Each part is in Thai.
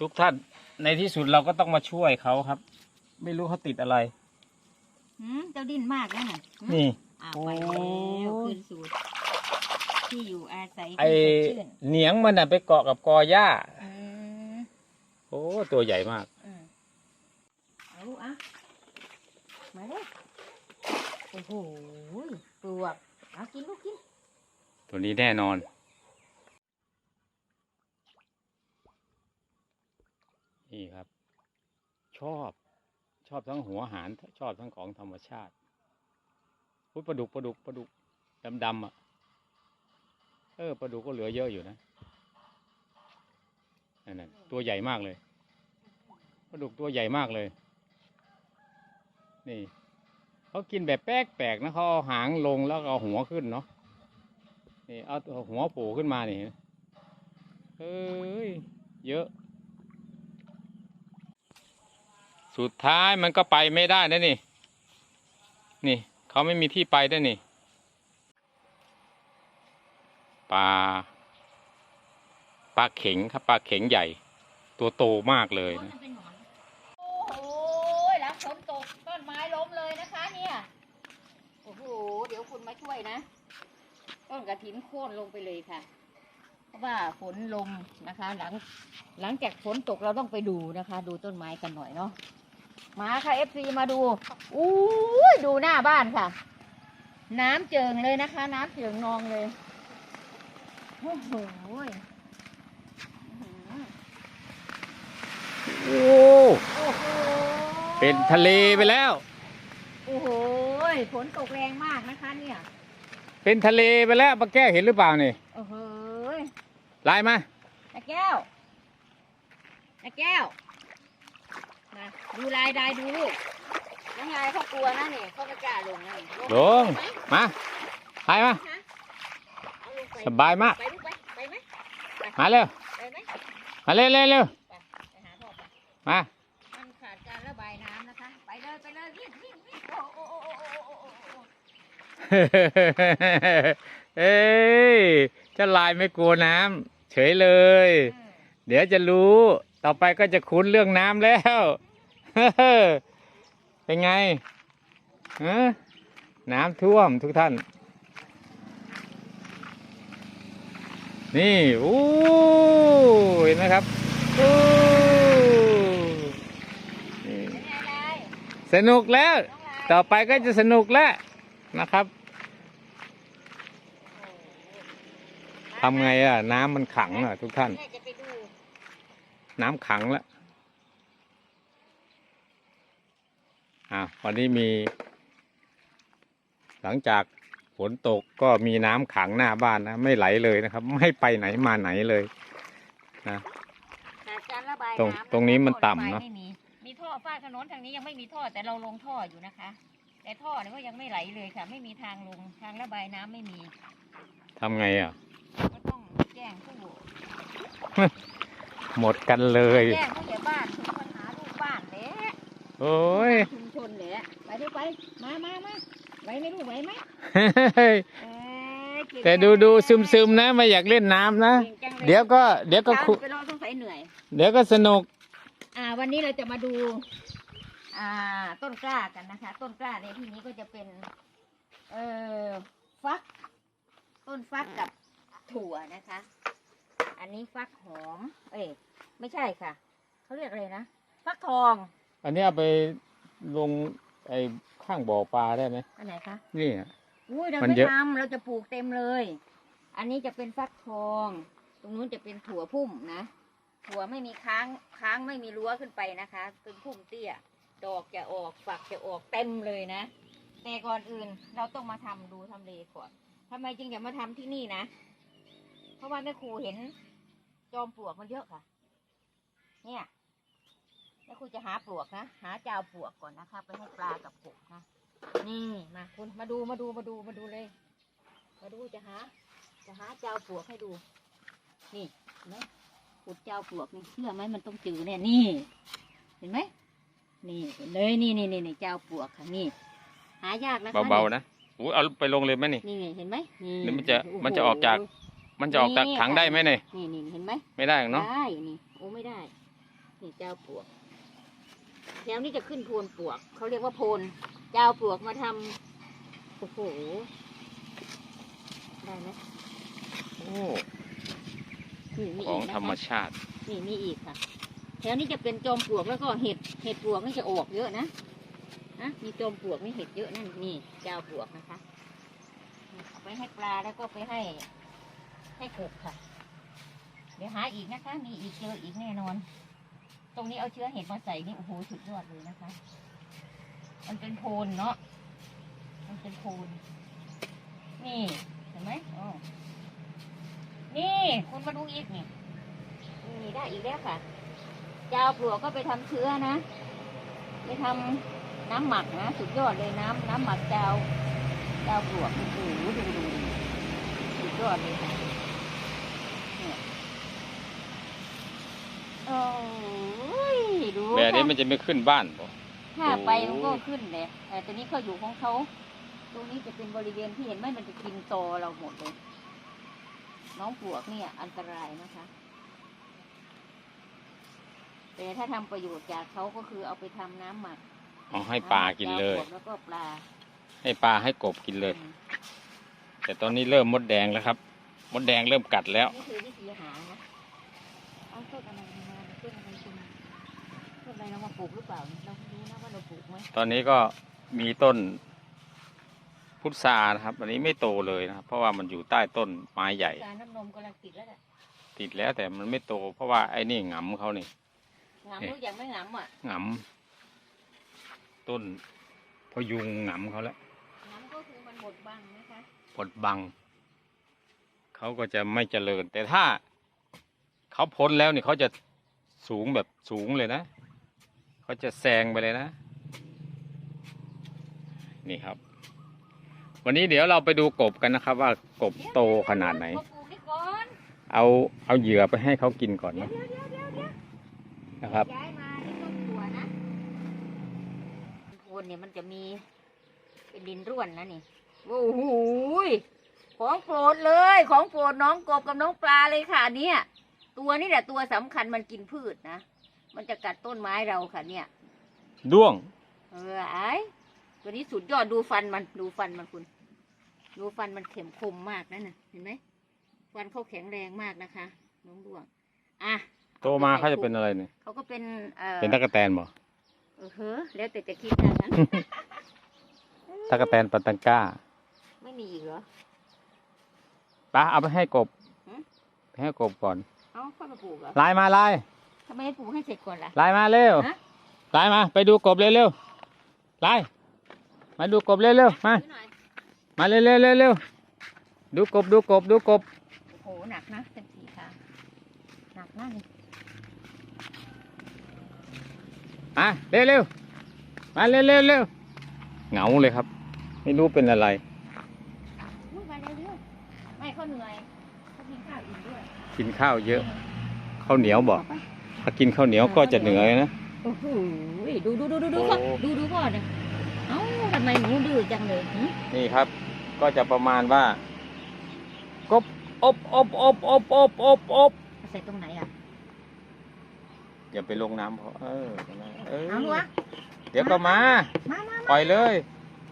ทุกท่านในที่สุดเราก็ต้องมาช่วยเขาครับ ไม่รู้เขาติดอะไร หืมเจ้าดิ้นมากนะน่ะหืมนี่ อ่าโอ้ไปแล้วคืนสู่ที่อยู่อาศัยไอที่สดชื่นเหนียงมันน่ะไปเกาะกับกอหญ้า อืมโอ้ตัวใหญ่มาก อืมเอาลูกอะมาเลยโอ้โหปลวกเอากินลูกกิน ตัวนี้แน่นอน นี่ครับ ชอบชอบทั้งหัวหารชอบทั้งของธรรมชาติอุ้ยปลาดุกปลาดุกปลาดุกดำดำๆอะ เออปลาดุกก็เหลือเยอะอยู่นะนั่นตัวใหญ่มากเลยปลาดุกตัวใหญ่มากเลย นี่เขากินแบบแปลกๆนะเขาเอาหางลงแล้วเอาหัวขึ้นเนาะนี่เอาหัวโผล่ขึ้นมานี่เอ้ยเยอะ สุดท้ายมันก็ไปไม่ได้นะนี่ นี่เขาไม่มีที่ไปด้วยนี่ปลาปลาเข็งครับปลาเข็งใหญ่ ตัวโตมากเลยโอ้นะโอ้โหหลังฝนตกต้นไม้ล้มเลยนะคะเนี่ยโอ้โหเดี๋ยวคุณมาช่วยนะต้นกระถินโค่นลงไปเลยค่ะ เพราะว่าฝนลมนะคะ หลังหลังจากฝนตกเราต้องไปดูนะคะ ดูต้นไม้กันหน่อยเนาะ มาค่ะเอฟซีมาดูอู้ยดูหน้าบ้านค่ะ น้ำเจิงเลยนะคะ น้ำเจิงนองเลยโอ้โหยอื้อหือโอ้โอ้โหเป็นทะเลไปแล้ว โอ้โหยฝนตกแรงมากนะคะเนี่ยเป็นทะเลไปแล้วปลาแก้วเห็นหรือเปล่านี่โอ้โหยไล่มาตะแก้วตะแก้วมา ดูลายได้ดูลูกน้องลายเขากลัวนะเนี่ยเขาไม่กล้าลงนะนี่ลงไหมมาไล่มา ฮะเอาลงไปสบายมาก ไปลูกไปไปไหมมาเร็ว ไปไหมมาเร็วเร็วเร็วไปไปหาพ่อไปมา มันขาดการระบายน้ำนะคะ ไปเลยไปเลยวิ่งวิ่งวิ่งโอ้โอ้โอ้โอ้โอ้โอ้โอ้โอ้เอ้ยเจะลายไม่กลัวน้ำเฉยเลย อืมเดี๋ยวจะรู้ ต่อไปก็จะคุ้นเรื่องน้ำแล้ว เป็นไงฮะน้ำท่วมทุกท่าน นี่อู้เห็นไหมครับอู้นี่เป็นไงลายสนุกแล้วน้องลายต่อไปก็จะสนุกแล้วนะครับทำไงอะ น้ำมันขังอะ ทุกท่านแม่จะไปดูน้ำขังแล้ว อะวันนี้มี หลังจากฝนตกก็มีน้ำขังหน้าบ้านนะ ไม่ไหลเลยนะครับ ไม่ไปไหนมาไหนเลยนะขาดการระบายตรงน้ำตรงนี้มันท่อระบายต่ำเนอะไม่มีมีท่อฝ้าถนนทางนี้ยังไม่มีท่อแต่เราลงท่ออยู่นะคะ แต่ท่อเนี่ยก็ยังไม่ไหลเลยค่ะ ไม่มีทางลงทางระบายน้ำไม่มีทำไงอะก็ต้องแจ้งผู้หมดกันเลยแจ้งผู้ใหญ่บ้านถึงปัญหาลูกบ้านแหละโอ้ย ชุมชนแหละไปเดี๋ยวไปมามามาไหวไหมลูกไหวไหมเอ้ยเก่งแต่ดูดูซึมซึมๆนะ ไม่อยากเล่นน้ำนะเก่งจังลเดี๋ยวก็เดี๋ยวก็เช้าคุไปรอต้องใส่เหนื่อย เดี๋ยวก็สนุก อ่า วันนี้เราจะมาดู อ่า ต้นกล้ากันนะคะ ต้นกล้าในที่นี้ก็จะเป็น เอ่อฟัก ต้นฟักกับถั่วนะคะ อันนี้ฟักหอม เอ้ยไม่ใช่ค่ะเขาเรียกอะไรนะฟักทอง อันนี้เอาไป ลงไอ้ข้างบ่อปลาได้ไหมอันไหนคะ นี่อะอุ้ยเรามันไม่เยอะ ทำเราจะปลูกเต็มเลย อันนี้จะเป็นฟักทอง ตรงนู้นจะเป็นถั่วพุ่มนะ ถั่วไม่มีค้างค้างไม่มีรั้วขึ้นไปนะคะ เป็นพุ่มเตี้ย ดอกจะออกฝักจะออกเต็มเลยนะ แต่ก่อนอื่นเราต้องมาทำดูทำเลก่อนทำไมจึงอยากมาทำที่นี่นะ เพราะว่าแม่ครูเห็นจอมปลวกมันเยอะค่ะ เนี่ย แม่ครูจะหาปลวกนะ หาเจ้าปลวกก่อนนะคะ ไปให้ปลากับกบนะ นี่มาคุณมาดูมาดูมาดูมาดูเลย มาดูจะหา จะหาเจ้าปลวกให้ดู นี่เห็นไหมขุดเจ้าปลวกนี่เชื่อไหมมันต้องจือเนี่ยนี่ เห็นไหมนี่เห็นเลยนี่นี่นี่นี่เจ้าปลวกค่ะนี่ หายากนะคะเบาๆนะอู้เอาไปลงเลยไหมนี่นี่ไงเห็นไหมนี่เดี๋ยวมันจะโโหมันจะออกจาก มันจะออกจากถังได้ไหมเนี่ยนี่นี่เห็นไหมไม่ได้หรอกเนาะได้นี่โอ้ไม่ได้ นี่เจ้าปลวก แถวนี้จะขึ้นโพนปลวก เขาเรียกว่าโพนเจ้าปลวกมาทำโอ้โห ได้ไหมโอ้นี่มีขออีงกนะธรรมคะชาติ นี่มีอีกค่ะ แถวนี้จะเป็นจอมปลวกแล้วก็เห็ด เห็ดปลวกนี่จะออกเยอะนะนะมีจอมปลวกนี่เห็ดเยอะนั่นนี่เจ้าปลวกนะคะเอาไปให้ปลาแล้วก็ไปให้ ให้กบค่ะ เดี๋ยวหาอีกนะคะ มีอีกเจออีกแน่นอน ตรงนี้เอาเชื้อเห็ดมาใส่นี่โอ้โหสุดยอดเลยนะคะ มันเป็นโพนเนาะมันเป็นโพนนี่เห็นไหมอ๋อนี่คุณมาดูอีกนี่นี่ได้อีกแล้วค่ะเจ้าปลวกก็ไปทำเชื้อนะ ไปทำน้ำหมักนะสุดยอดเลยน้ำน้ำหมักเจ้าเจ้าปลวกโอ้โหดูดูสุดยอดเลยค่ะโอ้ แบบนี้ค่ะมันจะไม่ขึ้นบ้านบ่ถ้าไปมันก็โอ้ขึ้นเลยแต่ตัวนี้เขาอยู่ของเขาตรงนี้จะเป็นบริเวณที่เห็นไหมมันจะกินโตอเราหมดเลย น้องปลวกเนี่ยอันตรายนะคะ แต่ถ้าทำประโยชน์จากเขาก็คือเอาไปทำน้ำหมักเอาให้ปลากินเลยำหมักปวกแล้วก็ปลา ให้ปลาให้กบกินเลยอืมแต่ตอนนี้เริ่มมดแดงแล้วครับ มดแดงเริ่มกัดแล้วนี่คือวิธีหานะเอาต้นอะไรมาต้นอะไรคุณต้น อะไรเรามาปลูกหรือเปล่าเราไม่รู้นะว่าเราปลูกไหมตอนนี้ก็มีต้นพุทรานะครับ อันนี้ไม่โตเลยนะครับ เพราะว่ามันอยู่ใต้ต้นไม้ใหญ่ การน้ำนมกำลังติดแล้วแหละติดแล้วแต่มันไม่โต เพราะว่าไอ้นี่หงำเขานี่งามรู้ยังไม่งามอะหงำต้นพยุงหงำเขาแล้วงามก็คือมันหมดบังนะคะผดบังเขาก็จะไม่เจริญ แต่ถ้าเขาพ้นแล้วนี่เขาจะสูงแบบสูงเลยนะ เขาจะแซงไปเลยนะ นี่ครับ วันนี้เดี๋ยวเราไปดูกบกันนะครับ ว่ากบโตขนาดไหน เอาเอาเหยื่อไปให้เขากินก่อนนะนะครับย้ายมาที่ต้นถั่วนะโคนเนี่ยมันจะมีเป็นดินร่วนนะนี่โอ้โหของโปรดเลย ของโปรดน้องกบกับน้องปลาเลยค่ะ เนี่ย ตัวนี่แหละตัวสำคัญมันกินพืชนะ มันจะกัดต้นไม้เราค่ะ เนี่ย ด้วง เออไอ้ตัวนี้สุดยอดดูฟันมันดูฟันมันคุณ ดูฟันมันเข็มคมมากนั่นน่ะ เห็นไหมฟันเขาแข็งแรงมากนะคะ น้องดวง อะโตมาเขาจะเป็นอะไรเนี่ยเขาก็เป็นเอ่อเป็นตะกแตนบ่เออเฮ้อแล้วแต่จะคิดนะนั้นตะกแตนปัตตังก้า ไม่มีอีกเหรอปะเอาไปให้กบหืมไปให้กบก่อน เอ้าค่อยมาปลูกเหรอไลายมาไลาย ทำไมไม่ปลูกให้เสร็จก่อนล่ะ ไลายมาเร็วฮะ ไลายมาไปดูกบเร็วเร็วๆไลายมาดูกบเร็วเร็วๆมาซื้อหน่อยมาเร็วเร็วเร็วเร็วดูกบดูกบดูกบ โอ้โหหนักนะเป็นสีค่ะหนักมากเลยมาเร็วเร็วมาเร็วเร็วเร็วเหงาเลยครับ ไม่รู้เป็นอะไร อุ้ยมาเร็วๆไม่เขาเหนื่อยเขากินข้าวอิ่มด้วยกินข้าวเยอะข้าวเหนียวบอกไป ถ้ากินข้าวเหนียวก็จะเหนื่อยนะโอ้โหดูดูดูดูดูโอ้ก่อนดูดูก่อนเนี่ยเอ้าทำไมหนูดื้อจังเลยหึนี่ครับ ก็จะประมาณว่ากบอบอบอบอบอบอบอบใส่ตรงไหนอะอย่าไปลงน้ำเพราะเออเออเอาวะเดี๋ยวก็มามามาปล่อยเลย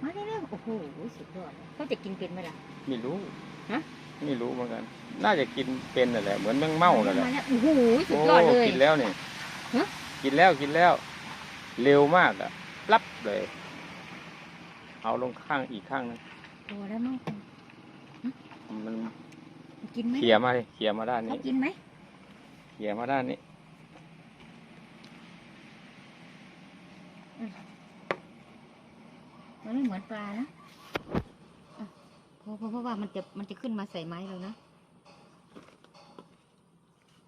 มาเร็วๆโอ้โหสุดยอดเลยเขาจะกินเป็นไหมล่ะไม่รู้ ฮะ ไม่รู้เหมือนกัน น่าจะกินเป็นนั่นแหละเหมือนแมงเม่านั่นแหละมาแล้วโอ้โหสุดยอดเลยกินแล้วนี่ฮะกินแล้วกินแล้ว เร็วมากอะรับเลย เอาลงข้างอีกข้างนึงพอแล้วมั้งมันกินไหมเขี่ยมาเลยเขี่ยมาด้านเขานี้กินไหมเขี่ยมาด้านนี้มันไม่เหมือนปลานะอะ เพราะเพราะเพราะว่ามันจะมันจะขึ้นมาใส่ไม้เรานะ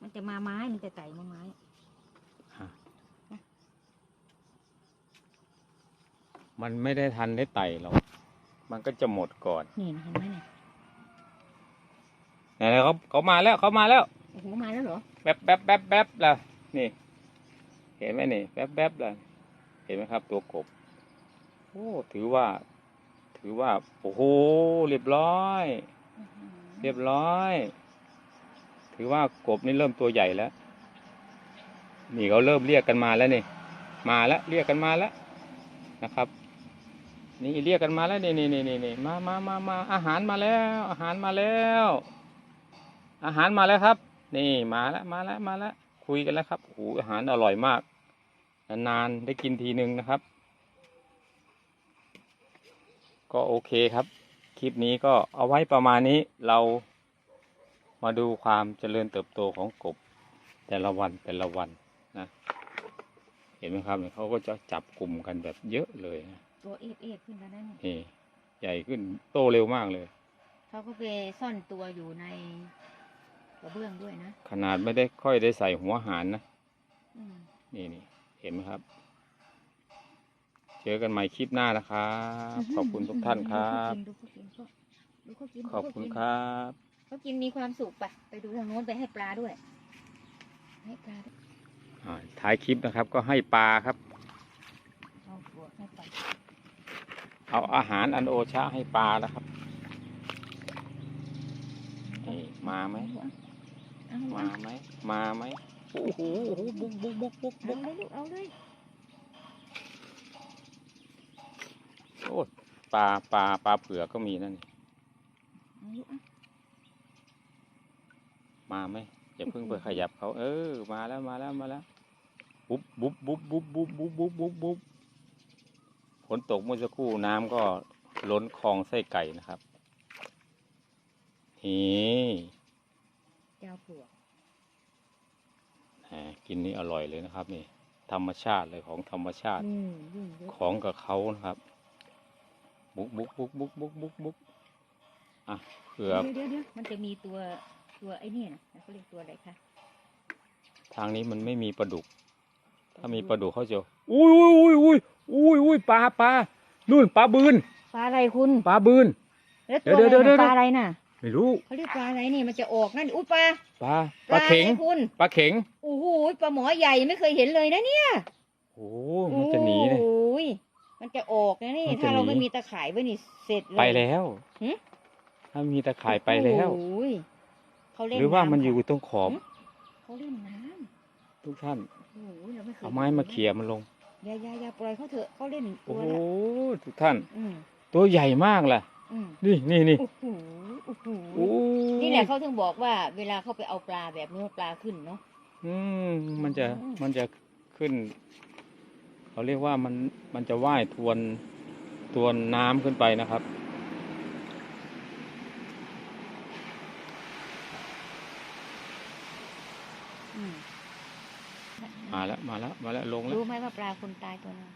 มันจะมาไม้มันจะไต่มาไม้มันไม่ได้ทันได้ไต่หรอก มันก็จะหมดก่อน นี่เห็นไหมเนี่ยไหนๆเขาเขามาแล้วเขามาแล้วโอ้โหมาแล้วเหรอ แป๊บแป๊บแป๊บแป๊บละนี่ เห็นไหมนี่ แป๊บแป๊บละเห็นไหมครับ ตัวกบ โอ้ ถือว่า ถือว่าโอ้โหเรียบร้อย เรียบร้อย ถือว่ากบนี่เริ่มตัวใหญ่แล้ว นี่เขาเริ่มเรียกกันมาแล้วนี่มาแล้วเรียกกันมาแล้วนะครับ นี่เรียกกันมาแล้วนี่นี่นี่นี่นี่มามามามาอาหารมาแล้ว อาหารมาแล้ว อาหารมาแล้วครับ นี่มาแล้วมาแล้วมาแล้วคุยกันแล้วครับโอ้โหอาหารอร่อยมากนานๆได้กินทีหนึ่งนะครับ ก็โอเคครับ คลิปนี้ก็เอาไว้ประมาณนี้เรามาดูความเจริญเติบโตของกบ แต่ละวันแต่ละวันนะ เห็นไหมครับเนี่ยเขาก็จะจับกลุ่มกันแบบเยอะเลยนะตัวเอฟเอฟขึ้นแล้วนั่นเนี่ยนี่ใหญ่ขึ้นโตเร็วมากเลย เขาก็ไปซ่อนตัวอยู่ในกระเบื้องด้วยนะ ขนาดไม่ได้ค่อยได้ใส่หัวหารนะ อืมนี่นี่เห็นไหมครับ เจอกันใหม่คลิปหน้านะครับ ขอบคุณทุกท่านครับ ดูเขากินดูเขากินขอบคุณดูคเขากินรับ เขากินมีความสุขไปไปดูทางโน้นไปให้ปลาด้วย ให้ปลาด้วยอ่าท้ายคลิปนะครับก็ให้ปลาครับ เอาตัวให้ปลาเอาอาหารอันโอชะให้ปลาแล้วครับนี่มาไหมเอามาไหมมาไหมโอ้โหโอ้โหบุกบุกบุกบุกเอาบุกเลยลูกเอาเลย โอ้ปลาปลาปลาเผือกก็มีนั่นนี่เอาลูกเอามาไหมอย่าเพิ่งไปขยับเขาเออ มาแล้วมาแล้วมาแล้วบุ๊บบุ๊บบุ๊บบุ๊บบุ๊บบุ๊บบุ๊บบุ๊บบุ๊บฝนตกเมื่อสักครู่น้ำก็ล้นคลองไส้ไก่นะครับนี่เจ้าปลวกแหมกินนี่อร่อยเลยนะครับ นี่ ธรรมชาติเลยของธรรมชาติอืมยิ่งเยอะของกับเขานะครับ บุ๊กบุ๊กบุ๊กบุ๊กบุ๊กบุ๊กบุ๊กอะเผื่อเดี๋ยวเดี๋ยวเดี๋ยวมันจะมีตัวตัวไอ้เนี่ยนะเขาเรียกตัวอะไรคะทางนี้มันไม่มีปลาดุก ถ้ามีปลาดุกเขาจะอุ้ยอุ้ยอุ้ยอุ้ยอุ้ยปลาปลานู่นปลาบืนปลาอะไรคุณปลาบืนแล้วเดี๋ตัยววอะไรเดี๋ยวน่ะปลาอะไรน่ะไม่รู้เขาเรียกปลาอะไรนี่มันจะออกนั่นอุ้ยปลาปลาปลาเข็งอะไรคุณปลาเข็งโอ้โหปลาหมอใหญ่ไม่เคยเห็นเลยนะเนี่ยโอ้มันจะหนีเลยโอ้ย มันจะออกนะนี่ มันจะถ้าเราหนี ไม่มีตะข่ายไว้นี่เสร็จเลย ไปแล้วหึ ถ้ามีตะข่ายไปแล้ว โอ้ยเขาเล่นหรือว่ามันำอยู่ค่ะตรงขอบหึเขาเล่นน้ทุกท่านำโอ้โหเราไม่เคยเอาไม้มาเขี่ยมันลง อย่าอย่าอย่าปล่อยเขาเถอะเขาเล่นตัโอ้วโหละทุกท่าน อืมตัวใหญ่มากล่ะ อืมนี่นี่นี่โอ้โหโอ้โหโอ้นี่แหละเขาถึงบอกว่า เวลาเขาไปเอาปลาแบบนู้นปลาขึ้นเนาะ อืมมันจะอืมมันจะขึ้น เขาเรียกว่ามันมันจะว่ายทวนทวนน้ำขึ้นไปนะครับอืมมาแล้วมาแล้วมาแล้วลงแล้ว รู้ไหมว่าปลาคนตายตัวนึง